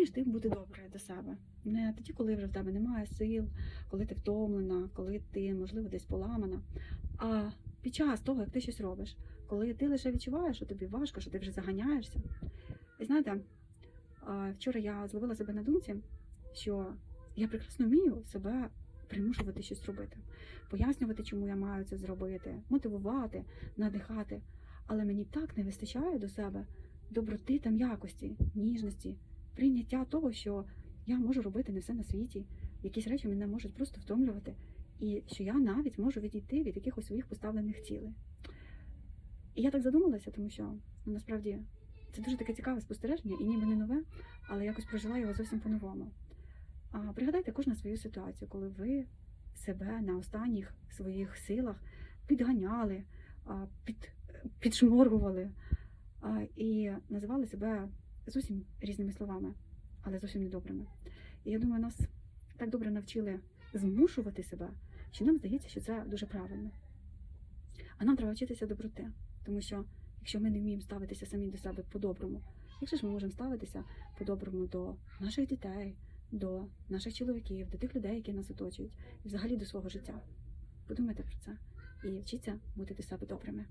вмієш ти бути доброю до себе. Не тоді, коли вже в тебе немає сил, коли ти втомлена, коли ти, можливо, десь поламана. А під час того, як ти щось робиш, коли ти лише відчуваєш, що тобі важко, що ти вже заганяєшся. І знаєте, вчора я зловила себе на думці, що я прекрасно вмію себе примушувати щось робити, пояснювати, чому я маю це зробити, мотивувати, надихати. Але мені так не вистачає до себе доброти та м'якості, ніжності, прийняття того, що я можу робити не все на світі, якісь речі мене можуть просто втомлювати, і що я навіть можу відійти від якихось своїх поставлених цілей. І я так задумалася, тому що ну, насправді це дуже таке цікаве спостереження і ніби не нове, але якось прожила його зовсім по-новому. А пригадайте кожну свою ситуацію, коли ви себе на останніх своїх силах підганяли, під, підшморгували і називали себе зовсім різними словами, але зовсім недобрими. І я думаю, нас так добре навчили змушувати себе, що нам здається, що це дуже правильно. А нам треба вчитися доброти, тому що якщо ми не вміємо ставитися самі до себе по-доброму, як же ж ми можемо ставитися по-доброму до наших дітей, до наших чоловіків, до тих людей, які нас оточують, і взагалі до свого життя? Подумайте про це і вчіться бути до себе добрими.